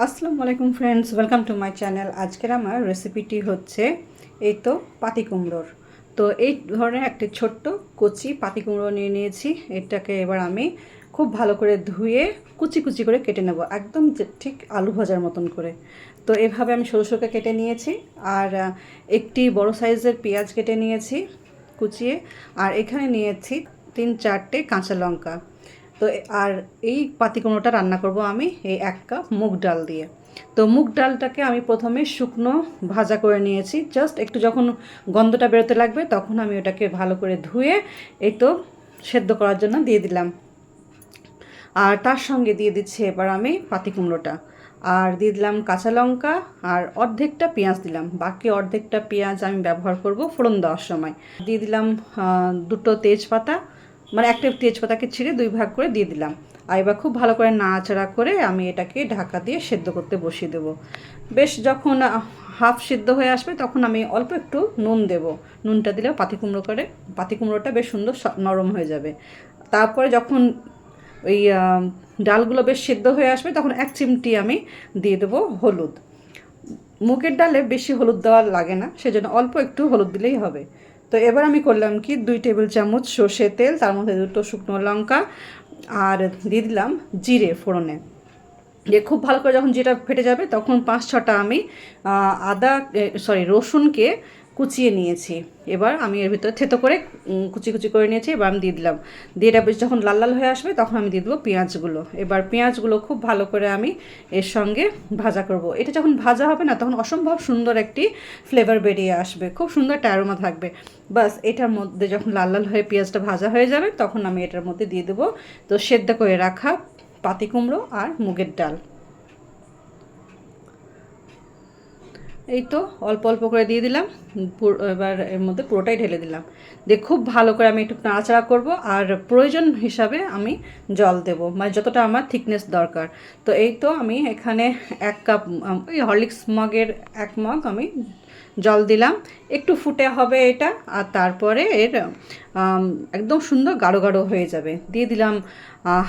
আসসালামু আলাইকুম friends welcome to my channel আজকের আমার রেসিপিটি হচ্ছে এই তো পাতি কুমড়োর। তো এই ধরনের একটি ছোট্ট কচি পাতি কুমড়ো নিয়ে নিয়েছি। এটাকে এবার আমি খুব ভালো করে ধুয়ে কুচি কুচি করে কেটে নেব, একদম ঠিক আলু ভাজার মতন করে। তো এভাবে আমি সরু সরুকে কেটে নিয়েছি, আর একটি বড় সাইজের পেঁয়াজ কেটে নিয়েছি কুচিয়ে, আর এখানে নিয়েছি তিন চারটে কাঁচা লঙ্কা। তো আর এই পাতিকুমড়োটা রান্না করব আমি এই এক কাপ মুগ ডাল দিয়ে। তো মুগ ডালটাকে আমি প্রথমে শুকনো ভাজা করে নিয়েছি। জাস্ট একটু যখন গন্ধটা বেরোতে লাগবে তখন আমি ওটাকে ভালো করে ধুয়ে এই তো সেদ্ধ করার জন্য দিয়ে দিলাম। আর তার সঙ্গে দিয়ে দিচ্ছি এবার আমি পাতি কুমড়োটা আর দিয়ে দিলাম কাঁচা লঙ্কা আর অর্ধেকটা পেঁয়াজ দিলাম। বাকি অর্ধেকটা পেঁয়াজ আমি ব্যবহার করব ফোড়ন দেওয়ার সময়। দিয়ে দিলাম দুটো তেজপাতা মানে একটা তেজপাতাকে ছিঁড়ে দুই ভাগ করে দিয়ে দিলাম। আর এবার খুব ভালো করে নাড়াচাড়া করে আমি এটাকে ঢাকা দিয়ে সেদ্ধ করতে বসিয়ে দেবো। বেশ যখন হাফ সিদ্ধ হয়ে আসবে তখন আমি অল্প একটু নুন দেব। নুনটা দিলে পাতি কুমড়ো করে, পাতি কুমড়োটা বেশ সুন্দর নরম হয়ে যাবে। তারপরে যখন ওই ডালগুলো বেশ সেদ্ধ হয়ে আসবে তখন এক চিমটি আমি দিয়ে দেবো হলুদ। মুগের ডালে বেশি হলুদ দেওয়া লাগে না, সেজন্য অল্প একটু হলুদ দিলেই হবে। তো এবার আমি করলাম কি, দুই টেবিল চামচ সর্ষে তেল, তার মধ্যে দুটো শুকনো লঙ্কা আর দিয়ে দিলাম জিরে ফোড়নে। যে খুব ভালো করে যখন যেটা ফেটে যাবে, তখন পাঁচ ছটা আমি আদা সরি রসুনকে কুচিয়ে নিয়েছি। এবার আমি এর ভিতরে থেতো করে কুচি কুচি করে নিয়েছি, এবার আমি দিয়ে দিলাম। দিয়ে এটা বেশ যখন লাল লাল হয়ে আসবে, তখন আমি দিয়ে দেবো পেঁয়াজগুলো। এবার পেঁয়াজগুলো খুব ভালো করে আমি এর সঙ্গে ভাজা করব। এটা যখন ভাজা হবে না, তখন অসম্ভব সুন্দর একটি ফ্লেভার বেরিয়ে আসবে। খুব সুন্দর ট্যারোমা থাকবে। বাস, এটার মধ্যে যখন লাল লাল হয়ে পেঁয়াজটা ভাজা হয়ে যাবে, তখন আমি এটার মধ্যে দিয়ে দেবো তো সেদ্ধ করে রাখা পাতি কুমড়ো আর মুগের ডাল। এই তো, অল্প অল্প করে দিয়ে দিলাম। এবার এর মধ্যে পুরোটাই ঢেলে দিলাম। দিয়ে খুব ভালো করে আমি একটু নাড়াচাড়া করব আর প্রয়োজন হিসাবে আমি জল দেব মানে যতটা আমার থিকনেস দরকার। তো এই তো আমি এখানে এক কাপ ওই হরলিক্স মগের এক মগ আমি জল দিলাম। একটু ফুটে হবে এটা, আর তারপরে এর একদম সুন্দর গাঢ় গাঢ় হয়ে যাবে। দিয়ে দিলাম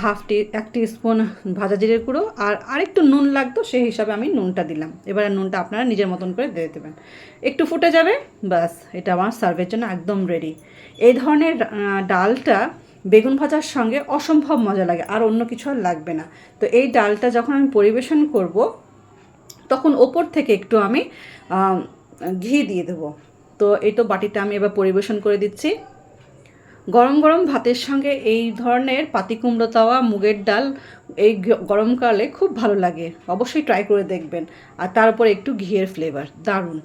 হাফ টি এক স্পুন ভাজা জিরের গুঁড়ো, আর আরেকটু নুন লাগতো, সেই হিসাবে আমি নুনটা দিলাম। এবারে নুনটা আপনারা নিজের মতন করে দিয়ে দেবেন। একটু ফুটে যাবে বাস এটা আমার সার্ভের জন্য একদম রেডি এই ধরনের ডালটা বেগুন ভাজার সঙ্গে অসম্ভব মজা লাগে, আর অন্য কিছু আর লাগবে না। তো এই ডালটা যখন আমি পরিবেশন করব, তখন ওপর থেকে একটু আমি ঘি দিয়ে দেবো। তো এই তো বাটিটা আমি এবার পরিবেশন করে দিচ্ছি। গরম গরম ভাতের সঙ্গে এই ধরনের পাতি কুমড়ো তাওয়া, মুগের ডাল, এই গরমকালে খুব ভালো লাগে। অবশ্যই ট্রাই করে দেখবেন। আর তার উপর একটু ঘিয়ের ফ্লেভার দারুণ।